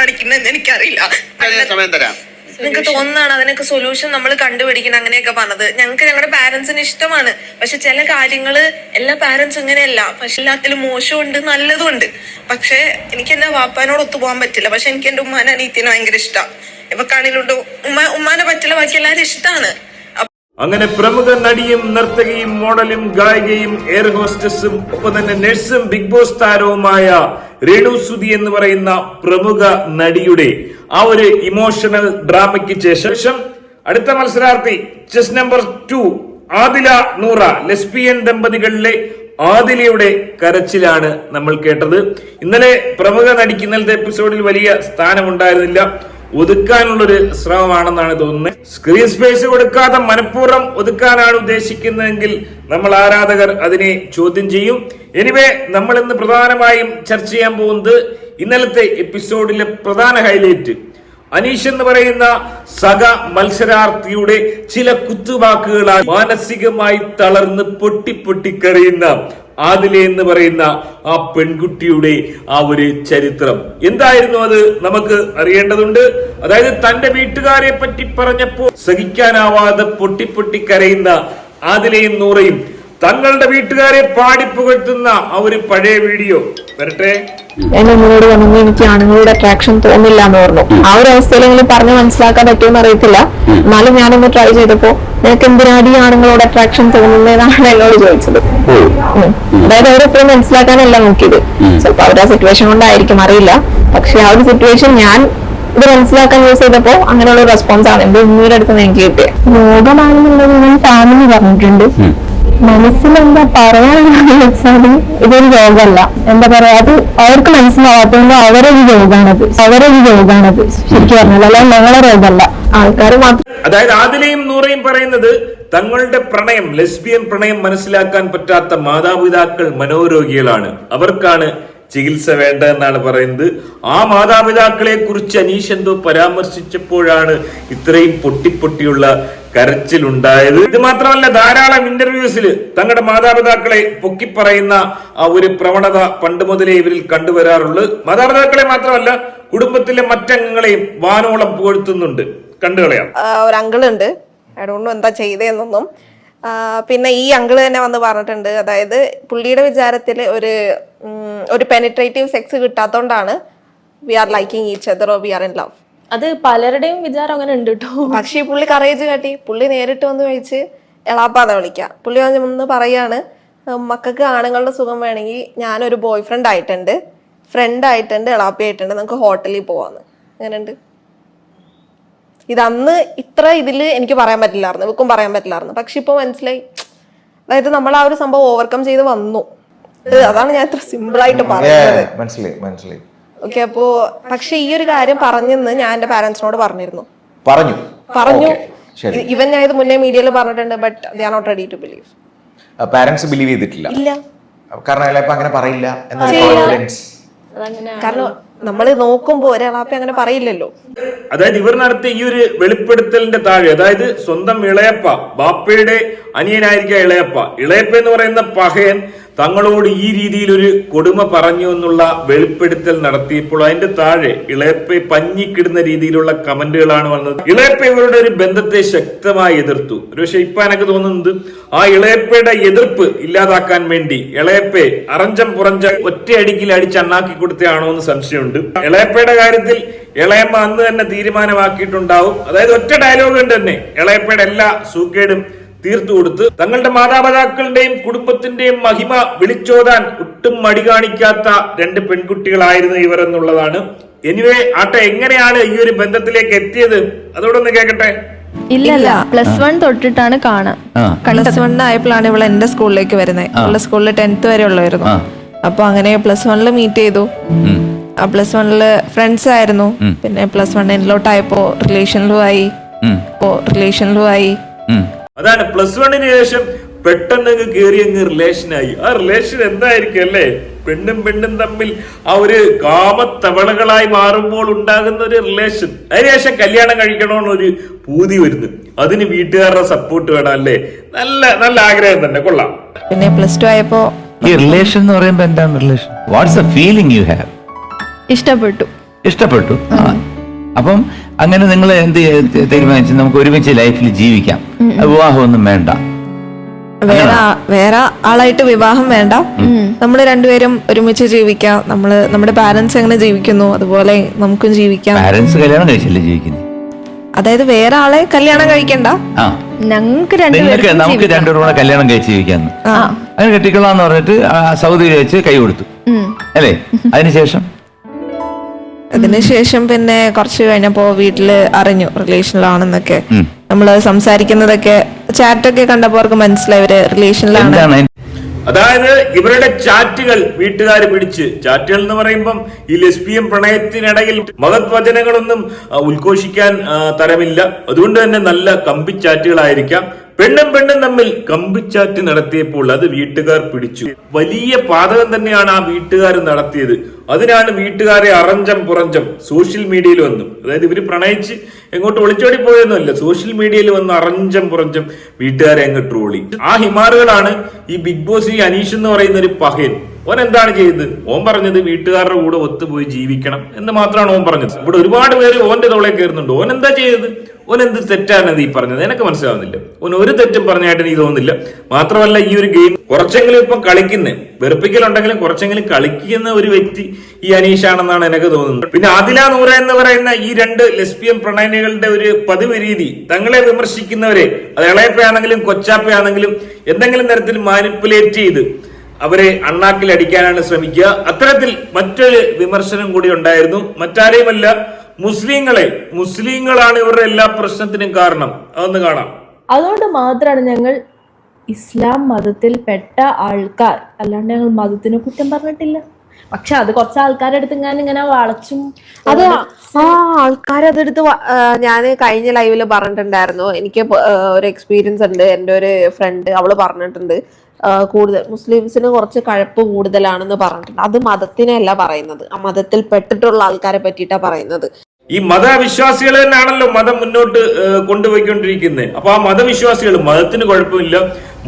കാണിക്കുന്നതെന്ന് എനിക്കറിയില്ല. സമയം തരാം. നിങ്ങൾക്ക് തോന്നാണ് അതിനൊക്കെ സൊല്യൂഷൻ നമ്മൾ കണ്ടുപിടിക്കണം അങ്ങനെയൊക്കെ പറഞ്ഞത്. ഞങ്ങൾക്ക് ഞങ്ങളുടെ പാരന്റ്സിന് ഇഷ്ടമാണ്. പക്ഷെ ചില കാര്യങ്ങൾ എല്ലാ പാരന്റ്സും ഇങ്ങനെയല്ല. പക്ഷെ എല്ലാത്തിലും മോശമുണ്ട് നല്ലതുണ്ട് പക്ഷെ എനിക്ക് എന്റെ വാപ്പാനോട് ഒത്തുപോകാൻ പറ്റില്ല. പക്ഷെ എനിക്ക് എന്റെ ഉമ്മാനെ അനീത്തിനെ ഭയങ്കര ഇഷ്ടമാണ് ഇവക്കാണെങ്കിലും ഉമ്മ ഉമ്മാനെ പറ്റില്ല ബാക്കി എല്ലാവരും ഇഷ്ടമാണ് അങ്ങനെ പ്രമുഖ നടിയും നർത്തകിയും മോഡലും ഗായികയും എയർ ഹോസ്റ്റസും ഒപ്പം തന്നെ നഴ്സും ബിഗ് ബോസ് താരവുമായ രേണു സുധി എന്ന് പറയുന്ന പ്രമുഖ നടിയുടെ ആ ഒരു ഇമോഷണൽ ഡ്രാമയ്ക്ക് ശേഷം അടുത്ത മത്സരാർത്ഥി chest number two Adhila Noora lesbian ദമ്പതികളിലെ ആദിലയുടെ കരച്ചിലാണ് നമ്മൾ കേട്ടത്. ഇന്നലെ പ്രമുഖ നടിക്ക് ഇന്നലത്തെ എപ്പിസോഡിൽ വലിയ സ്ഥാനമുണ്ടായിരുന്നില്ല. ഒതുക്കാനുള്ളൊരു ശ്രമമാണെന്നാണ് തോന്നുന്നത്. സ്ക്രീൻ സ്പേസ് കൊടുക്കാതെ മനഃപൂർവം ഒതുക്കാനാണ് ഉദ്ദേശിക്കുന്നതെങ്കിൽ നമ്മൾ ആരാധകർ അതിനെ ചോദ്യം ചെയ്യും. എനിവേ നമ്മൾ ഇന്ന് പ്രധാനമായും ചർച്ച ചെയ്യാൻ പോകുന്നത് ഇന്നലത്തെ എപ്പിസോഡിലെ പ്രധാന ഹൈലൈറ്റ് അനീഷ് എന്ന് പറയുന്ന സഹ മത്സരാർത്ഥിയുടെ ചില കുത്തുവാക്കുകളാൽ മാനസികമായി തളർന്ന് പൊട്ടി പൊട്ടിക്കറിയുന്ന ആദില എന്ന് പറയുന്ന ആ പെൺകുട്ടിയുടെ ആ ഒരു ചരിത്രം. എന്തായിരുന്നു അത് നമുക്ക് അറിയേണ്ടതുണ്ട്? അതായത് തന്റെ വീട്ടുകാരെ പറ്റി പറഞ്ഞപ്പോൾ സഹിക്കാനാവാതെ പൊട്ടി പൊട്ടി കരയുന്ന ആദിലയും നൂറയും തങ്ങളുടെ വീട്ടുകാരെ പാടിപ്പുകഴ്ത്തുന്ന ആ ഒരു പഴയ വീഡിയോ. വരട്ടെ. എന്റെ നിങ്ങളോട് പറഞ്ഞു എനിക്ക് ആണുങ്ങളുടെ അട്രാക്ഷൻ തോന്നില്ല എന്ന് പറഞ്ഞു ആ ഒരു അവസ്ഥയിലെങ്കിലും എങ്ങനെ പറഞ്ഞ് മനസ്സിലാക്കാൻ പറ്റുമെന്ന് അറിയത്തില്ല എന്നാലും ഞാനൊന്ന് ട്രൈ ചെയ്തപ്പോ നിനക്ക് എന്തിനാടി ആണുങ്ങളോട് അട്രാക്ഷൻ തോന്നുന്നതാണ് എന്നോട് ചോദിച്ചത്. അതായത് അവരെപ്പോഴും മനസ്സിലാക്കാനല്ല നോക്കിയത്. ചിലപ്പോ അവരുടെ സിറ്റുവേഷൻ കൊണ്ടായിരിക്കും അറിയില്ല. പക്ഷെ ആ ഒരു സിറ്റുവേഷൻ ഞാൻ ഇത് മനസ്സിലാക്കാൻ യൂസ് ചെയ്തപ്പോ അങ്ങനെയുള്ള റെസ്പോൺസ് ആണ്. എന്റെ ഉമ്മയുടെ അടുത്ത് എനിക്ക് കിട്ടിയത്. ലോകമാണെന്നുള്ളത് ഞാൻ ഫാമിലി പറഞ്ഞിട്ടുണ്ട്. മനസ്സിലെന്താ പറയാനുള്ളത് വെച്ചാൽ ഇതൊരു രോഗമല്ല. എന്താ പറയാ അത് അവർക്ക് മനസ്സിലാവാത്തതുകൊണ്ട് അവരൊരു രോഗമാണത്. അവരൊരു രോഗമാണത്. ശരിക്കും പറഞ്ഞാൽ അല്ല ഞങ്ങളെ രോഗമല്ല. ആൾക്കാർ മാത്രം അതായത് ആദിലയും നൂറയും പറയുന്നത് തങ്ങളുടെ പ്രണയം ലെസ്ബിയൻ പ്രണയം മനസ്സിലാക്കാൻ പറ്റാത്ത മാതാപിതാക്കൾ മനോരോഗികളാണ്. അവർക്കാണ് ചികിത്സ വേണ്ടതെന്നാണ് പറയുന്നത്. ആ മാതാപിതാക്കളെ കുറിച്ച് അനീഷ് എന്തോ പരാമർശിച്ചപ്പോഴാണ് ഇത്രയും പൊട്ടിപ്പൊട്ടിയുള്ള കരച്ചിലുണ്ടായത്. ഇത് മാത്രമല്ല ധാരാളം ഇന്റർവ്യൂസിൽ തങ്ങളുടെ മാതാപിതാക്കളെ പൊക്കിപ്പറയുന്ന ഒരു പ്രവണത പണ്ട് മുതലേ ഇവരിൽ കണ്ടുവരാറുള്ളു മാതാപിതാക്കളെ മാത്രമല്ല കുടുംബത്തിലെ മറ്റംഗങ്ങളെയും വാനോളം പുകഴ്ത്തുന്നുണ്ട്. കണ്ടുകളയാം ഒരു അതുകൊണ്ട് എന്താ ചെയ്തതെന്നൊന്നും പിന്നെ ഈ അങ്കിൾ തന്നെ വന്ന് പറഞ്ഞിട്ടുണ്ട്. അതായത് പുള്ളിയുടെ വിചാരത്തിൽ ഒരു ഒരു penetrative sex കിട്ടാത്തോണ്ടാണ് we are liking each other we are in love അത് പലരുടെയും വിചാരം അങ്ങനെ ഉണ്ട് കേട്ടോ പക്ഷേ ഈ പുള്ളി കറേജ് കാട്ടി. പുള്ളി നേരിട്ട് വന്ന് കഴിച്ച് എളാപ്പാതെ വിളിക്കാം. പുള്ളി വന്ന് ഒന്ന് പറയാണ് മക്കൾക്ക് ആണുങ്ങളുടെ സുഖം വേണമെങ്കിൽ ഞാനൊരു ബോയ് ഫ്രണ്ട് ആയിട്ടുണ്ട്. ഫ്രണ്ട് ആയിട്ടുണ്ട് എളാപ്പി ആയിട്ടുണ്ട്. നമുക്ക് ഹോട്ടലിൽ പോവാന്ന്. അങ്ങനെയുണ്ട് ഇതന്ന് ഇത്ര ഇതിൽ എനിക്ക് പറയാൻ പറ്റില്ലായിരുന്നു. ഇവക്കും പറയാൻ പറ്റില്ലായിരുന്നു. പക്ഷെ ഇപ്പൊ മനസ്സിലായി. അതായത് നമ്മൾ ആ ഒരു സംഭവം ഓവർകം ചെയ്ത് വന്നു. അതാണ് ഞാൻ ഇത്ര സിമ്പിൾ ആയിട്ട് പറയുന്നത്. മനസ്സിലായി മനസ്സിലായി. ഓക്കെ അപ്പോ പക്ഷെ ഈ ഒരു കാര്യം പറഞ്ഞെന്ന് ഞാൻ എന്റെ പാരന്റ്സിനോട് പറഞ്ഞിരുന്നു. പറഞ്ഞു? പറഞ്ഞു. ഇവൻ ഞാൻ ഇത് മുന്നേ മീഡിയയിൽ പറഞ്ഞിട്ടുണ്ട് but they are not ready to believe parents believe ചെയ്തിട്ടില്ല. ഇല്ല. കാരണം അങ്ങനെ പറയില്ല കാരണം നമ്മൾ നോക്കുമ്പോ ഒരാളാപ്പി അങ്ങനെ പറയില്ലല്ലോ. അതായത് ഇവർ നടത്തിയ ഈ ഒരു വെളിപ്പെടുത്തലിന്റെ താഴെ അതായത് സ്വന്തം ഇളയപ്പ ബാപ്പയുടെ അനിയനായിരിക്കുക ഇളയപ്പ. ഇളയപ്പ എന്ന് പറയുന്ന പഹയൻ തങ്ങളോട് ഈ രീതിയിൽ ഒരു കൊടുമ പറഞ്ഞു എന്നുള്ള വെളിപ്പെടുത്തൽ നടത്തിയപ്പോൾ അതിന്റെ താഴെ ഇളയപ്പെ പഞ്ഞിക്കിടുന്ന രീതിയിലുള്ള കമന്റുകളാണ് വന്നത്. ഇളയപ്പ ഇവരുടെ ഒരു ബന്ധത്തെ ശക്തമായി എതിർത്തു. ഒരുപക്ഷെ ഇപ്പൊ എനിക്ക് തോന്നുന്നത് ആ ഇളയപ്പയുടെ എതിർപ്പ് ഇല്ലാതാക്കാൻ വേണ്ടി ഇളയപ്പെ അറഞ്ചം പുറഞ്ച ഒറ്റയടിക്കിൽ അടിച്ച് അണ്ണാക്കി കൊടുത്തയാണോ എന്ന് സംശയമുണ്ട്. ഇളയപ്പയുടെ കാര്യത്തിൽ ഇളയമ്മ അന്ന് തന്നെ തീരുമാനമാക്കിയിട്ടുണ്ടാവും. അതായത് ഒറ്റ ഡയലോഗ് ഉണ്ട് തന്നെ ഇളയപ്പയുടെ എല്ലാ സൂക്കേടും തീർത്തു കൊടുത്ത് തങ്ങളുടെ മാതാപിതാക്കളുടെയും കുടുംബത്തിന്റെയും മഹിമ വിളിച്ചോതാൻ ഒട്ടും മടി കാണിക്കാത്ത രണ്ട് പെൺകുട്ടികളായിരുന്നു ഇവർ എന്നുള്ളതാണ്. എനിവേ ആട്ടെ എങ്ങനെയാണ് ഈ ഒരു ബന്ധത്തിലേക്ക് എത്തിയത്? അതോടൊന്ന് കേക്കട്ടെ. കേൾക്കട്ടെ ഇല്ലല്ല പ്ലസ് വൺ തൊട്ടിട്ടാണ് കാണാൻ പ്ലസ് വൺ ആയപ്പോഴാണ് ഇവൾ എന്റെ സ്കൂളിലേക്ക് വരുന്നത് ഇവളുടെ സ്കൂളിൽ ടെൻത്ത് വരെ ഉള്ളായിരുന്നു. അപ്പൊ അങ്ങനെ പ്ലസ് വണ്ണിൽ മീറ്റ് ചെയ്തു. ആ പ്ലസ് വണ്ണിൽ ഫ്രണ്ട്സ് ആയിരുന്നു. പിന്നെ പ്ലസ് വണ്ണിലോട്ടായപ്പോ റിലേഷനിലും ആയി. റിലേഷനിലും ആയി. അതാണ് പ്ലസ് വണ്ണിന് ശേഷം പെട്ടെന്ന് അങ്ങ് കയറി അങ്ങ് റിലേഷൻ ആയി. ആ റിലേഷൻ എന്തായിരിക്കും അല്ലേ? പെണ്ണും പെണ്ണും തമ്മിൽ ആ ഒരു കാമത്തവളകളായി മാറുമ്പോൾ ഉണ്ടാകുന്ന ഒരു റിലേഷൻ അതിനുശേഷം കല്യാണം കഴിക്കണമെന്നൊരു പൂതി വരുന്നു. അതിന് വീട്ടുകാരുടെ സപ്പോർട്ട് വേണം അല്ലേ? നല്ല നല്ല ആഗ്രഹം തന്നെ. കൊള്ളാം. പിന്നെ പ്ലസ് ടു ആയപ്പോ ഈ റിലേഷൻ എന്ന് പറയുമ്പോ എന്താണ് relation what's the feeling you have ഇഷ്ടപ്പെട്ടു. ഇഷ്ടപ്പെട്ടു? ആ. അപ്പം അങ്ങനെ നിങ്ങൾ എന്ത് തീരുമാനിച്ചു? നമുക്ക് ഒരുമിച്ച് ലൈഫിൽ ജീവിക്കാം. വിവാഹമൊന്നും വേണ്ട. വേറെ വേറെ ആളായിട്ട് വിവാഹം വേണ്ട. നമ്മൾ രണ്ടുപേരും ഒരുമിച്ച് ജീവിക്കാം. നമ്മൾ നമ്മുടെ പാരന്റ്സ് എങ്ങനെ ജീവിക്കുന്നു? അതുപോലെ നമുക്കും ജീവിക്കാം. പാരന്റ്സ് കല്യാണം കഴിച്ചല്ലേ ജീവിക്കുന്നത് അതായത് വേറെ ആളെ കല്യാണം കഴിക്കണ്ട. ആ. ഞങ്ങൾക്ക് നിങ്ങൾക്ക് നമുക്ക്. രണ്ടുപേരും കൂടെ കല്യാണം കഴിച്ച് ജീവിക്കാന്ന്. അങ്ങനെ കെട്ടിക്കൊള്ളാന്ന് പറഞ്ഞിട്ട് സൗദി സൗദിയിൽ വെച്ച് കൈ കൊടുത്തു. അല്ലേ? അതിനുശേഷം അതിനുശേഷം പിന്നെ കുറച്ച് കഴിഞ്ഞപ്പോ വീട്ടിൽ അറിഞ്ഞു റിലേഷനിലാണെന്നൊക്കെ. നമ്മൾ സംസാരിക്കുന്നതൊക്കെ ചാറ്റൊക്കെ കണ്ടപ്പോ അവർക്ക് മനസ്സിലായി ഇവർ റിലേഷനിലാണ്. അതായത് ഇവരുടെ ചാറ്റുകൾ വീട്ടുകാർ പിടിച്ച്. ചാറ്റുകൾ എന്ന് പറയുമ്പം ഈ ലെസ്ബിയൻ പ്രണയത്തിനിടയിൽ മഹത് വചനങ്ങളൊന്നും ഉദ്ഘോഷിക്കാൻ തരമില്ല. അതുകൊണ്ട് തന്നെ നല്ല കമ്പി കമ്പിച്ചാറ്റുകളായിരിക്കാം പെണ്ണും പെണ്ണും തമ്മിൽ കമ്പിച്ചാറ്റ് നടത്തിയപ്പോൾ അത് വീട്ടുകാർ പിടിച്ചു. വലിയ പാതകം തന്നെയാണ് ആ വീട്ടുകാർ നടത്തിയത്. അതിനാണ് വീട്ടുകാരെ അറഞ്ചം പുറഞ്ചം സോഷ്യൽ മീഡിയയിൽ വന്നു. അതായത് ഇവർ പ്രണയിച്ച് എങ്ങോട്ട് ഒളിച്ചോടി പോയൊന്നുമല്ല സോഷ്യൽ മീഡിയയിൽ വന്ന് അറഞ്ചം പുറഞ്ചം വീട്ടുകാരെ അങ്ങ് ട്രോളി. ആ ഹിമാറുകളാണ് ഈ ബിഗ് ബോസ് ഈ അനീഷ് എന്ന് പറയുന്ന ഒരു പഹയൻ ഓൻ എന്താണ് ചെയ്തത് ഓൻ പറഞ്ഞത് വീട്ടുകാരുടെ കൂടെ ഒത്തുപോയി ജീവിക്കണം എന്ന് മാത്രമാണ് ഓൻ പറഞ്ഞത്. ഇവിടെ ഒരുപാട് പേര് ഓന്റെ തോളെ കയറുന്നുണ്ട്. ഓൻ എന്താ ചെയ്തത് ഓൻ എന്ത് തെറ്റാണ് ഈ പറഞ്ഞത്? എനിക്ക് മനസ്സിലാവുന്നില്ല. ഓൻ ഒരു തെറ്റും പറഞ്ഞായിട്ട് എനിക്ക് തോന്നുന്നില്ല. മാത്രമല്ല ഈ ഒരു ഗെയിം കുറച്ചെങ്കിലും ഇപ്പം കളിക്കുന്നേ. വെറുപ്പിക്കലുണ്ടെങ്കിലും കുറച്ചെങ്കിലും കളിക്കുന്ന ഒരു വ്യക്തി ഈ അനീഷാണെന്നാണ് എനിക്ക് തോന്നുന്നത്. പിന്നെ ആദില നൂറ എന്ന് പറയുന്ന ഈ രണ്ട് ലെസ്ബിയൻ പ്രണയനികളുടെ ഒരു പതിവ് രീതി തങ്ങളെ വിമർശിക്കുന്നവരെ അത് ഇളയപ്പയാണെങ്കിലും കൊച്ചാപ്പയാണെങ്കിലും എന്തെങ്കിലും തരത്തിൽ മാനിപ്പുലേറ്റ് ചെയ്ത് അവരെ അണ്ണാക്കിൽ അടിക്കാനാണ് ശ്രമിക്കുക. അത്തരത്തിൽ മറ്റൊരു വിമർശനം കൂടി ഉണ്ടായിരുന്നു. മറ്റാരെയുമല്ല മുസ്ലിങ്ങളെ. മുസ്ലിങ്ങളാണ് ഇവരുടെ എല്ലാ പ്രശ്നത്തിനും കാരണം. അതൊന്ന് കാണാം. അതുകൊണ്ട് മാത്രമാണ് ഞങ്ങൾ ഇസ്ലാം മതത്തിൽ പെട്ട ആൾക്കാർ. അല്ലാണ്ട് ഞങ്ങൾ മതത്തിന് കുറ്റം പറഞ്ഞിട്ടില്ല. പക്ഷെ അത് കുറച്ച് ആൾക്കാരുടെ അടുത്ത് ഞാൻ ഇങ്ങനെ വളച്ചും അത് ആ ആൾക്കാരതെടുത്ത് ഞാൻ കഴിഞ്ഞ ലൈവിൽ പറഞ്ഞിട്ടുണ്ടായിരുന്നു. എനിക്ക് ഒരു എക്സ്പീരിയൻസ് ഉണ്ട്. എന്റെ ഒരു ഫ്രണ്ട് അവൾ പറഞ്ഞിട്ടുണ്ട്. കൂടുതൽ മുസ്ലിംസിന് കുറച്ച് കഴപ്പ് കൂടുതലാണെന്ന് പറഞ്ഞിട്ടുണ്ട്. അത് മതത്തിനെയല്ല പറയുന്നത്. ആ മതത്തിൽ പെട്ടിട്ടുള്ള ആൾക്കാരെ പറ്റിയിട്ടാ പറയുന്നത്. ഈ മതവിശ്വാസികൾ തന്നെയാണല്ലോ മതം മുന്നോട്ട് കൊണ്ടുപോയിക്കൊണ്ടിരിക്കുന്നത് അപ്പൊ ആ മതവിശ്വാസികൾ മതത്തിന് കുഴപ്പമില്ല.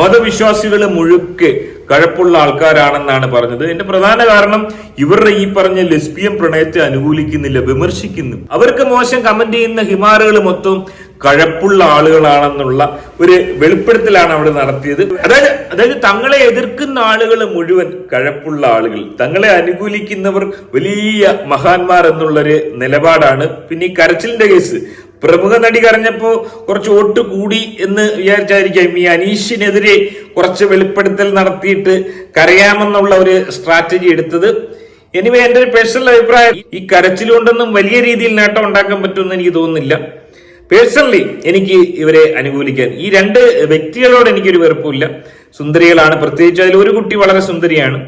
മതവിശ്വാസികൾ മുഴുക്കെ കഴപ്പുള്ള ആൾക്കാരാണെന്നാണ് പറഞ്ഞത്. എന്റെ പ്രധാന കാരണം ഇവരുടെ ഈ പറഞ്ഞ ലെസ്ബിയൻ പ്രണയത്തെ അനുകൂലിക്കുന്നില്ല വിമർശിക്കുന്നു. അവർക്ക് മോശം കമന്റ് ചെയ്യുന്ന ഹിമാറുകൾ മൊത്തം കഴപ്പുള്ള ആളുകളാണെന്നുള്ള ഒരു വെളിപ്പെടുത്തലാണ് അവിടെ നടത്തിയത്. അതായത് അതായത് തങ്ങളെ എതിർക്കുന്ന ആളുകൾ മുഴുവൻ കഴപ്പുള്ള ആളുകൾ. തങ്ങളെ അനുകൂലിക്കുന്നവർ വലിയ മഹാന്മാർ എന്നുള്ളൊരു നിലപാടാണ്. പിന്നെ ഈ കരച്ചിലിന്റെ കേസ്. പ്രമുഖ നടി കരഞ്ഞപ്പോ കുറച്ച് വോട്ട് കൂടി എന്ന് വിചാരിച്ചായിരിക്കാം ഈ അനീഷിനെതിരെ കുറച്ച് വെളിപ്പെടുത്തൽ നടത്തിയിട്ട് കരയാമെന്നുള്ള ഒരു സ്ട്രാറ്റജി എടുത്തത്. എനിവേ എന്റെ ഒരു പേഴ്സണൽ അഭിപ്രായം ഈ കരച്ചിലുകൊണ്ടൊന്നും വലിയ രീതിയിൽ നേട്ടം ഉണ്ടാക്കാൻ പറ്റുമെന്ന് എനിക്ക് തോന്നുന്നില്ല. പേഴ്സണലി എനിക്ക് ഇവരെ അനുകൂലിക്കാൻ ഈ രണ്ട് വ്യക്തികളോട് എനിക്കൊരു വെറുപ്പില്ല സുന്ദരികളാണ്. പ്രത്യേകിച്ച് അതിൽ ഒരു കുട്ടി വളരെ സുന്ദരിയാണ്.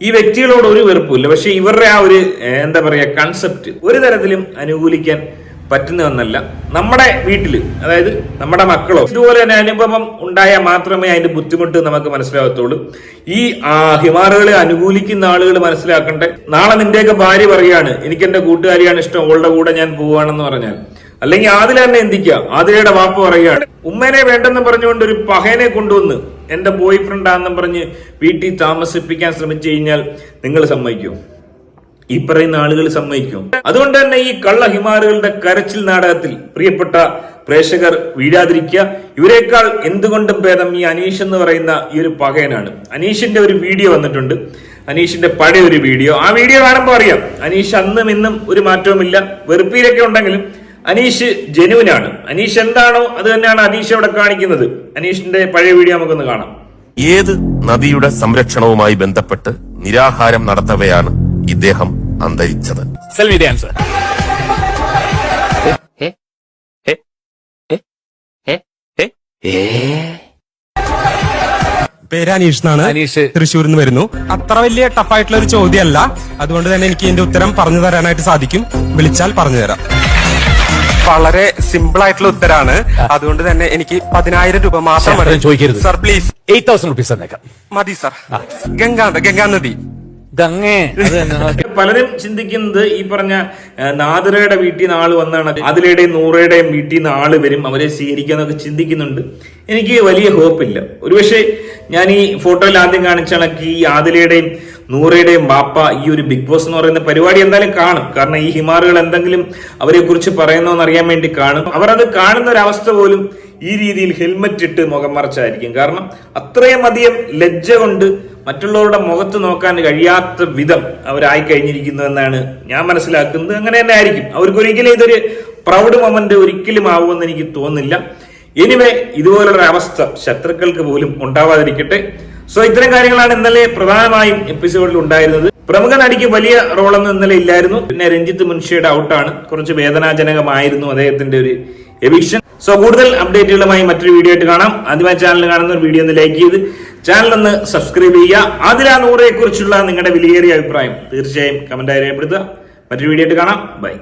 ഈ വ്യക്തികളോട് ഒരു വെറുപ്പില്ല പക്ഷെ ഇവരുടെ ആ ഒരു എന്താ പറയുക കൺസെപ്റ്റ് ഒരു തരത്തിലും അനുകൂലിക്കാൻ പറ്റുന്നതെന്നല്ല നമ്മുടെ വീട്ടിൽ അതായത് നമ്മുടെ മക്കളോ ഇതുപോലെ തന്നെ അനുഭവം ഉണ്ടായാൽ മാത്രമേ അതിന്റെ ബുദ്ധിമുട്ട് നമുക്ക് മനസ്സിലാകത്തുള്ളൂ. ഈ ആ ഹിമാറുകളെ അനുകൂലിക്കുന്ന ആളുകൾ മനസ്സിലാക്കണ്ടേ? നാളെ നിന്റെയൊക്കെ ഭാര്യ പറയാണ് എനിക്ക് എന്റെ കൂട്ടുകാരിയാണ് ഇഷ്ടം. ഓളുടെ കൂടെ ഞാൻ പോവുകയാണെന്ന് പറഞ്ഞാൽ. അല്ലെങ്കിൽ ആദില തന്നെ എന്തിക്കുക? ആദിലയുടെ വാപ്പ് പറയുകയാണ് ഉമ്മനെ വേണ്ടെന്ന് പറഞ്ഞുകൊണ്ട് ഒരു പഹയനെ കൊണ്ടുവന്ന് എന്റെ ബോയ് ഫ്രണ്ട് ആണെന്നും പറഞ്ഞ് വീട്ടിൽ താമസിപ്പിക്കാൻ ശ്രമിച്ചു കഴിഞ്ഞാൽ നിങ്ങൾ സമ്മതിക്കും? ഈ പറയുന്ന ആളുകൾ സമ്മതിക്കും? അതുകൊണ്ട് തന്നെ ഈ കള്ള ഹിമാറുകളുടെ കരച്ചിൽ നാടകത്തിൽ പ്രിയപ്പെട്ട പ്രേക്ഷകർ വീഴാതിരിക്കുക. ഇവരെക്കാൾ എന്തുകൊണ്ടും ഭേദം ഈ അനീഷ് എന്ന് പറയുന്ന ഈ ഒരു പകയനാണ് അനീഷിന്റെ ഒരു വീഡിയോ വന്നിട്ടുണ്ട്. അനീഷിന്റെ പഴയ ഒരു വീഡിയോ. ആ വീഡിയോ കാണുമ്പോൾ അറിയാം അനീഷ് അന്നും ഇന്നും ഒരു മാറ്റവുമില്ല. വെറുപ്പിയിലൊക്കെ ഉണ്ടെങ്കിലും അനീഷ് ജനുവിനാണ്. അനീഷ് എന്താണോ അത് തന്നെയാണ് അനീഷ് അവിടെ കാണിക്കുന്നത്. അനീഷിന്റെ പഴയ വീഡിയോ നമുക്കൊന്ന് കാണാം. ഏത് നദിയുടെ സംരക്ഷണവുമായി ബന്ധപ്പെട്ട് നിരാഹാരം നടത്തവെയാണ് ഇദ്ദേഹം അന്തരിച്ചത്. പേര് അനീഷ് എന്നാണ് അനീഷ്. തൃശ്ശൂരിൽ നിന്ന് വരുന്നു. അത്ര വലിയ ടഫായിട്ടുള്ള ഒരു ചോദ്യമല്ല. അതുകൊണ്ട് തന്നെ എനിക്ക് ഇതിന്റെ ഉത്തരം പറഞ്ഞു തരാനായിട്ട് സാധിക്കും. വിളിച്ചാൽ പറഞ്ഞു തരാം. വളരെ സിമ്പിൾ ആയിട്ടുള്ള ഉത്തരാണ്. അതുകൊണ്ട് തന്നെ എനിക്ക് പതിനായിരം രൂപ മാത്രം ചോദിക്കരുത്. Sir please eight thousand rupees തന്നേക്കാം മതി സർ ഗംഗാ ഗംഗാ നദി. പലരും ചിന്തിക്കുന്നത് ഈ പറഞ്ഞ നാദരയുടെ നാദിറയുടെ വീട്ടിൽ നിന്ന് ആൾ വന്നാണ്. അതിലയുടെയും നൂറയുടെയും വീട്ടിൽ നിന്ന് ആൾ വരും അവരെ സ്വീകരിക്കാന്നൊക്കെ ചിന്തിക്കുന്നുണ്ട്. എനിക്ക് വലിയ ഹോപ്പില്ല ഒരുപക്ഷെ ഞാൻ ഈ ഫോട്ടോയിൽ ആദ്യം കാണിച്ച കണക്ക് ഈ ആദിലയുടെയും നൂറയുടെയും ബാപ്പ ഈ ഒരു ബിഗ് ബോസ് എന്ന് പറയുന്ന പരിപാടി എന്തായാലും കാണും. കാരണം ഈ ഹിമാറുകൾ എന്തെങ്കിലും അവരെ കുറിച്ച് പറയുന്നോ അറിയാൻ വേണ്ടി കാണും. അവർ അത് കാണുന്ന ഒരവസ്ഥ പോലും ഈ രീതിയിൽ ഹെൽമറ്റ് ഇട്ട് മുഖം മറച്ചായിരിക്കും. കാരണം അത്രയും അധികം ലജ്ജ കൊണ്ട് മറ്റുള്ളവരുടെ മുഖത്ത് നോക്കാൻ കഴിയാത്ത വിധം അവരായി കഴിഞ്ഞിരിക്കുന്നു എന്നാണ് ഞാൻ മനസ്സിലാക്കുന്നത്. അങ്ങനെ തന്നെ ആയിരിക്കും. അവർക്ക് ഒരിക്കലും ഇതൊരു പ്രൗഡ് മൊമെന്റ് ഒരിക്കലും ആവുമെന്ന് എനിക്ക് തോന്നുന്നില്ല. എനിവേ ഇതുപോലുള്ള അവസ്ഥ ശത്രുക്കൾക്ക് പോലും ഉണ്ടാവാതിരിക്കട്ടെ. സോ ഇത്തരം കാര്യങ്ങളാണ് ഇന്നലെ പ്രധാനമായും എപ്പിസോഡിൽ ഉണ്ടായിരുന്നത്. പ്രമുഖ നടിക്ക് വലിയ റോളൊന്നും ഇന്നലെ ഇല്ലായിരുന്നു. പിന്നെ രഞ്ജിത്ത് മുൻഷിയുടെ ഔട്ടാണ് കുറച്ച് വേദനാജനകമായിരുന്നു അദ്ദേഹത്തിന്റെ ഒരു എവിക്ഷൻ സോ കൂടുതൽ അപ്ഡേറ്റുകളുമായി മറ്റൊരു വീഡിയോ ആയിട്ട് കാണാം. ആദ്യമായി ചാനൽ കാണുന്ന വീഡിയോ ഒന്ന് ലൈക്ക് ചെയ്ത് ചാനൽ ഒന്ന് സബ്സ്ക്രൈബ് ചെയ്യുക. അതിലാ നൂറയെ കുറിച്ചുള്ള നിങ്ങളുടെ വിലയേറിയ അഭിപ്രായം തീർച്ചയായും കമന്റായി രേഖപ്പെടുത്തുക. മറ്റൊരു വീഡിയോ ആയിട്ട് കാണാം. ബൈ